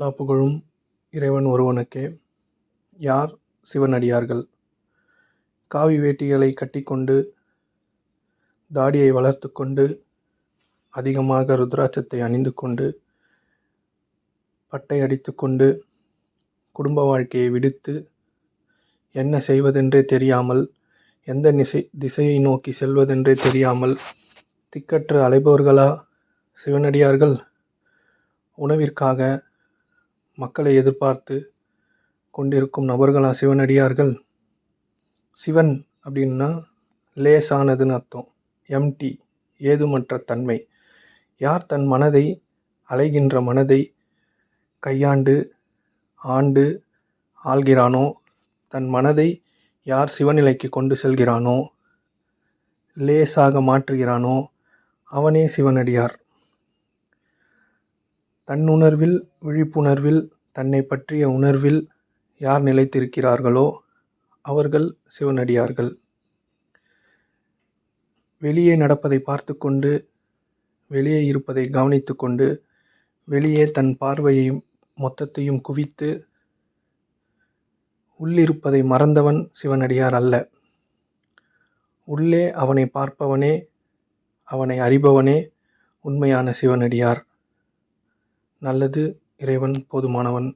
எல்லா புகழும் இறைவன் ஒருவனுக்கே. யார் சிவனடியார்கள்? காவி வேட்டிகளை கட்டிக்கொண்டு, தாடியை வளர்த்து கொண்டு, அதிகமாக ருத்ராட்சத்தை அணிந்து கொண்டு, பட்டை அடித்து கொண்டு, குடும்ப வாழ்க்கையை விடுத்து, என்ன செய்வதென்றே தெரியாமல், எந்த நிசை திசையை நோக்கி செல்வதென்றே தெரியாமல் திக்கற்று அலைபவர்களா சிவனடியார்கள்? உணவிற்காக மக்களை எதிர்பார்த்து கொண்டிருக்கும் நபர்களா சிவனடியார்கள்? சிவன் அப்படின்னா லேசானதுன்னு அர்த்தம். எம்டி ஏதுமற்ற தன்மை. யார் தன் மனதை அலைகின்ற மனதை கையாண்டு ஆண்டு ஆள்கிறானோ தன் மனதை யார் சிவநிலைக்கு கொண்டு செல்கிறானோ லேசாக மாற்றுகிறானோ அவனே சிவனடியார். தன்னுணர்வில் விழிப்புணர்வில் தன்னை பற்றிய உணர்வில் யார் நிலைத்திருக்கிறார்களோ அவர்கள் சிவனடியார்கள். வெளியே நடப்பதை பார்த்து கொண்டு வெளியே இருப்பதை கவனித்து கொண்டு வெளியே தன் பார்வையையும் மொத்தத்தையும் குவித்து உள்ளிருப்பதை மறந்தவன் சிவனடியார் அல்ல. உள்ளே அவனை பார்ப்பவனே அவனை அறிபவனே உண்மையான சிவனடியார். நல்லது இறைவன் போதுமானவன்.